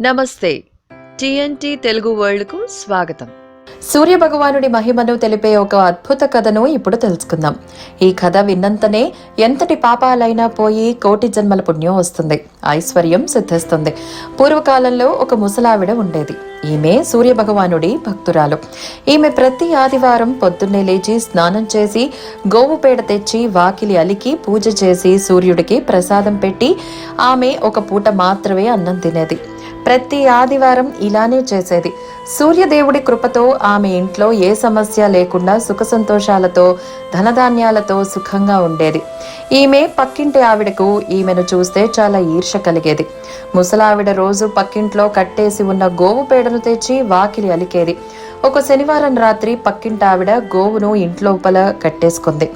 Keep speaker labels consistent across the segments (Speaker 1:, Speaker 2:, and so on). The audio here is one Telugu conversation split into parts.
Speaker 1: నమస్తే. టీఎన్టీ తెలుగు వరల్డ్కు స్వాగతం.
Speaker 2: సూర్య భగవానుడి మహిమను తెలిపే ఒక అద్భుత కథను ఇప్పుడు తెలుసుకుందాం. ఈ కథ విన్నంతనే ఎంతటి పాపాలైనా పోయి కోటి జన్మల పుణ్యం వస్తుంది. ఐశ్వర్యం సిద్ధిస్తుంది. పూర్వకాలంలో ఒక ముసలావిడ ఉండేది. ఈమె సూర్య భగవానుడి భక్తురాలు. ఈమె ప్రతి ఆదివారం పొద్దున్నే లేచి స్నానం చేసి గోవు పేడ తెచ్చి వాకిలి అలికి పూజ చేసి సూర్యుడికి ప్రసాదం పెట్టి ఆమె ఒక పూట మాత్రమే అన్నం తినేది. ప్రతి ఆదివారం ఇలానే చేసేది. సూర్యదేవుడి కృపతో ఆమె ఇంట్లో ఏ సమస్య లేకుండా సుఖ సంతోషాలతో ధనధాన్యాలతో సుఖంగా ఉండేది. ఈమె పక్కింటి ఆవిడకు ఈమెను చూస్తే చాలా ఈర్ష కలిగేది. ముసలావిడ రోజు పక్కింట్లో కట్టేసి ఉన్న గోవు పేడను తెచ్చి వాకిలి అలికేది. ఒక శనివారం రాత్రి పక్కింటి ఆవిడ గోవును ఇంట్లోపల కట్టేసుకుంది.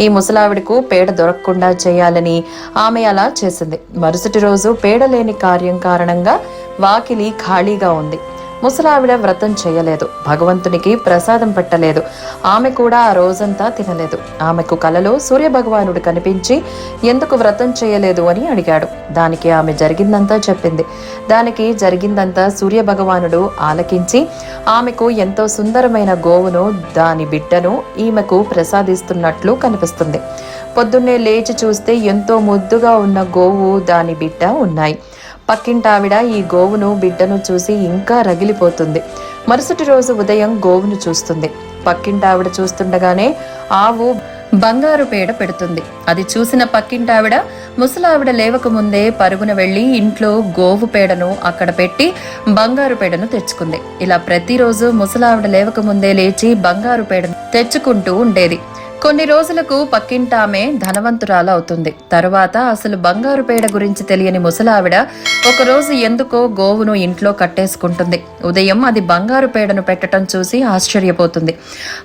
Speaker 2: ఈ ముసలావిడకు పేడ దొరకకుండా చేయాలని ఆమె అలా చేసింది. మరుసటి రోజు పేడ లేని కార్యం కారణంగా వాకిలి ఖాళీగా ఉంది. ముసలావిడ వ్రతం చేయలేదు. భగవంతునికి ప్రసాదం పెట్టలేదు. ఆమె కూడా ఆ రోజంతా తినలేదు. ఆమెకు కలలో సూర్య భగవానుడు కనిపించి ఎందుకు వ్రతం చేయలేదు? అని అడిగాడు. దానికి ఆమె జరిగిందంతా చెప్పింది. దానికి జరిగిందంతా సూర్య భగవానుడు ఆలకించి ఆమెకు ఎంతో సుందరమైన గోవును దాని బిడ్డను ఈమెకు ప్రసాదిస్తున్నట్లు కనిపిస్తుంది. పొద్దున్నే లేచి చూస్తే ఎంతో ముద్దుగా ఉన్న గోవు దాని బిడ్డ ఉన్నాయి. పక్కింటావిడ ఈ గోవును బిడ్డను చూసి ఇంకా రగిలిపోతుంది. మరుసటి రోజు ఉదయం గోవును చూస్తుంది. పక్కింటావిడ చూస్తుండగానే ఆవు బంగారు పేడ పెడుతుంది. అది చూసిన పక్కింటావిడ ముసలావిడ లేవకముందే పరుగున వెళ్ళి ఇంట్లో గోవు పేడను అక్కడ పెట్టి బంగారు పేడను తెచ్చుకుంది. ఇలా ప్రతిరోజు ముసలావిడ లేవక ముందే లేచి బంగారు పేడను తెచ్చుకుంటూ ఉండేది. కొన్ని రోజులకు పక్కింటామె ధనవంతురాలు అవుతుంది తరువాత అసలు బంగారు పేడ గురించి తెలియని ముసలావిడ ఒకరోజు ఎందుకో గోవును ఇంట్లో కట్టేసుకుంటుంది. ఉదయం అది బంగారు పేడను పెట్టడం చూసి ఆశ్చర్యపోతుంది.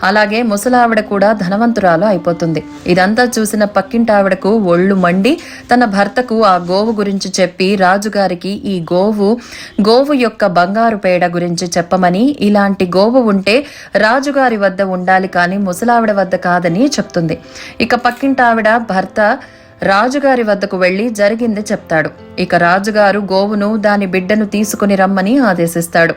Speaker 2: అలాగే ముసలావిడ కూడా ధనవంతురాలు అయిపోతుంది. ఇదంతా చూసిన పక్కింటావిడకు ఒళ్ళు మండి తన భర్తకు ఆ గోవు గురించి చెప్పి రాజుగారికి ఈ గోవు గోవు యొక్క బంగారు పేడ గురించి చెప్పమని ఇలాంటి గోవు ఉంటే రాజుగారి వద్ద ఉండాలి కానీ ముసలావిడ వద్ద కాదని చెప్తుంది. ఇక పక్కింటి ఆవిడ భర్త రాజుగారి వద్దకు వెళ్ళి జరిగింది చెప్తాడు. ఇక రాజుగారు గోవును దాని బిడ్డను తీసుకుని రమ్మని ఆదేశిస్తాడు.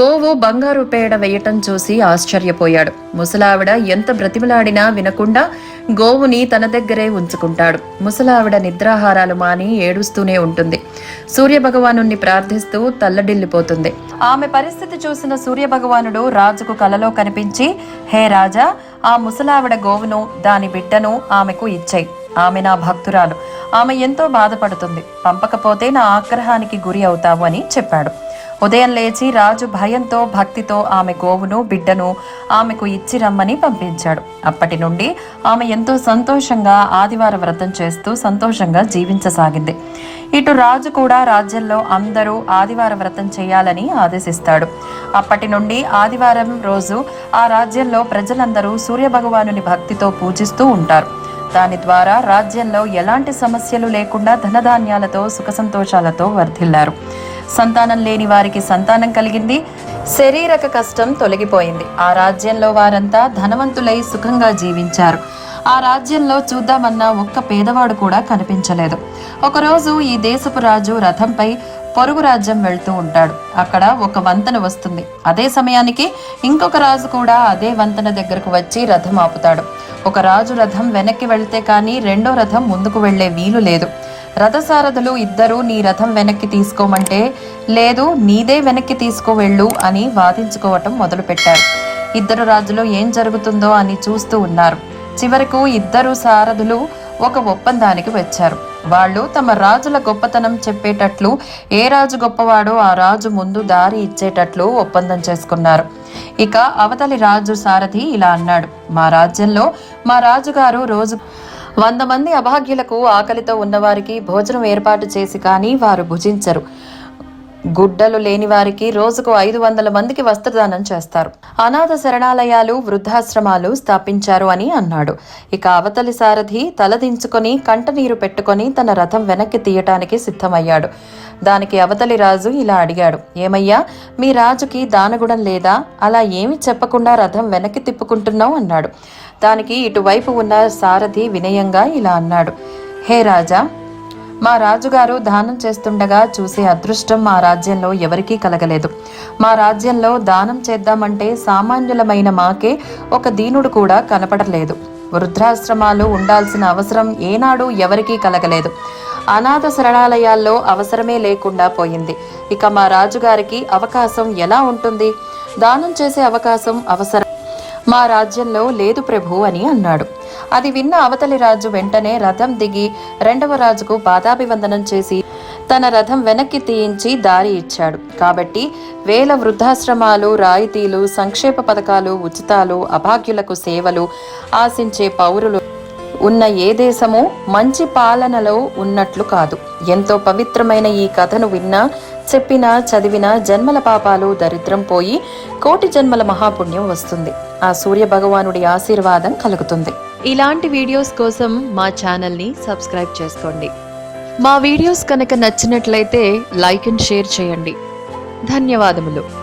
Speaker 2: గోవు బంగారు పేడ వేయటం చూసి ఆశ్చర్యపోయాడు. ముసలావిడ ఎంత బ్రతిమలాడినా వినకుండా గోవుని తన దగ్గరే ఉంచుకుంటాడు. ముసలావిడ నిద్రాహారాలు మాని ఏడుస్తూనే ఉంటుంది. సూర్యభగవాను ప్రార్థిస్తూ తల్లడిల్లిపోతుంది. ఆమె పరిస్థితి చూసిన సూర్య భగవానుడు రాజుకు కలలో కనిపించి హే రాజా ఆ ముసలావిడ గోవును దాని బిడ్డను ఆమెకు ఇచ్చాయి. ఆమె నా భక్తురాలు. ఆమె ఎంతో బాధపడుతుంది. పంపకపోతే నా ఆగ్రహానికి గురి అవుతావు అని చెప్పాడు. ఉదయం లేచి రాజు భయంతో భక్తితో ఆమె గోవును బిడ్డను ఆమెకు ఇచ్చి రమ్మని పంపించాడు. అప్పటి నుండి ఆమె ఎంతో సంతోషంగా ఆదివార వ్రతం చేస్తూ సంతోషంగా జీవించసాగింది. ఇటు రాజు కూడా రాజ్యంలో అందరూ ఆదివార వ్రతం చేయాలని ఆదేశిస్తాడు. అప్పటి నుండి ఆదివారం రోజు ఆ రాజ్యంలో ప్రజలందరూ సూర్యభగవానుని భక్తితో పూజిస్తూ ఉంటారు. దాని ద్వారా రాజ్యంలో ఎలాంటి సమస్యలు లేకుండా ధనధాన్యాలతో సుఖ సంతోషాలతో వర్ధిల్లారు. సంతానం లేని వారికి సంతానం కలిగింది. శరీరక కష్టం తొలగిపోయింది. ఆ రాజ్యంలో వారంతా ధనవంతులై సుఖంగా జీవించారు. ఆ రాజ్యంలో చూద్దామన్న ఒక్క పేదవాడు కూడా కనిపించలేదు. ఒకరోజు ఈ దేశపు రాజు రథంపై పొరుగు రాజ్యం వెళ్తూ ఉంటాడు. అక్కడ ఒక వంతెన వస్తుంది. అదే సమయానికి ఇంకొక రాజు కూడా అదే వంతెన దగ్గరకు వచ్చి రథం ఆపుతాడు. ఒక రాజు రథం వెనక్కి వెళ్తే కానీ రెండో రథం ముందుకు వెళ్ళే వీలు లేదు. రథసారథులు ఇద్దరూ నీ రథం వెనక్కి తీసుకోమంటే లేదు నీదే వెనక్కి తీసుకువెళ్ళు అని వాదించుకోవటం మొదలుపెట్టారు. ఇద్దరు రాజులు ఏం జరుగుతుందో అని చూస్తూ ఉన్నారు. చివరకు ఇద్దరు సారథులు ఒక ఒప్పందానికి వచ్చారు. వాళ్ళు తమ రాజుల గొప్పతనం చెప్పేటట్లు ఏ రాజు గొప్పవాడో ఆ రాజు ముందు దారి ఇచ్చేటట్లు ఒప్పందం చేసుకున్నారు. ఇక అవతలి రాజు సారథి ఇలా అన్నాడు. మా రాజ్యంలో మా రాజుగారు రోజు వంద మంది అభాగ్యులకు ఆకలితో ఉన్నవారికి భోజనం ఏర్పాటు చేసి కానీ వారు భుజించరు. గుడ్డలు లేని వారికి రోజుకు ఐదు వందల మందికి వస్త్రదానం చేస్తారు. అనాథ శరణాలయాలు వృద్ధాశ్రమాలు స్థాపించారు అని అన్నాడు. ఇక అవతలి సారథి తలదించుకొని కంటనీరు పెట్టుకొని తన రథం వెనక్కి తీయటానికి సిద్ధమయ్యాడు. దానికి అవతలి రాజు ఇలా అడిగాడు ఏమయ్యా మీ రాజుకి దానగుణం లేదా? అలా ఏమి చెప్పకుండా రథం వెనక్కి తిప్పుకుంటున్నావు? అన్నాడు. దానికి ఇటువైపు ఉన్న సారథి వినయంగా ఇలా అన్నాడు హే రాజా మా రాజుగారు దానం చేస్తుండగా చూసే అదృష్టం మా రాజ్యంలో ఎవరికీ కలగలేదు. మా రాజ్యంలో దానం చేద్దామంటే సామాన్యులమైన మాకే ఒక దీనుడు కూడా కనపడలేదు. వృద్ధాశ్రమాలు ఉండాల్సిన అవసరం ఏనాడు ఎవరికీ కలగలేదు. అనాథ శరణాలయాల్లో అవసరమే లేకుండా పోయింది. ఇక మా రాజుగారికి అవకాశం ఎలా ఉంటుంది? దానం చేసే అవకాశం అవసరం. మా రాజ్యంలో లేదు ప్రభు అని అన్నాడు. అది విన్న అవతలి రాజు వెంటనే రథం దిగి రెండవ రాజుకు పాదాభివందనం చేసి తన రథం వెనక్కి తీయించి దారి ఇచ్చాడు. కాబట్టి వేల వృద్ధాశ్రమాలు రాయితీలు సంక్షేప పథకాలు ఉచితాలు అభాగ్యులకు సేవలు ఆశించే పౌరులు ఉన్న ఏ దేశము మంచి పాలనలో ఉన్నట్లు కాదు. ఎంతో పవిత్రమైన ఈ కథను విన్నా చెప్పినా చదివినా జన్మల పాపాలు దరిద్రం పోయి కోటి జన్మల మహాపుణ్యం వస్తుంది. ఆ సూర్య భగవానుడి ఆశీర్వాదం కలుగుతుంది.
Speaker 1: ఇలాంటి వీడియోస్ కోసం మా ఛానల్ని సబ్స్క్రైబ్ చేసుకోండి. మా వీడియోస్ కనుక నచ్చినట్లయితే లైక్ అండ్ షేర్ చేయండి. ధన్యవాదములు.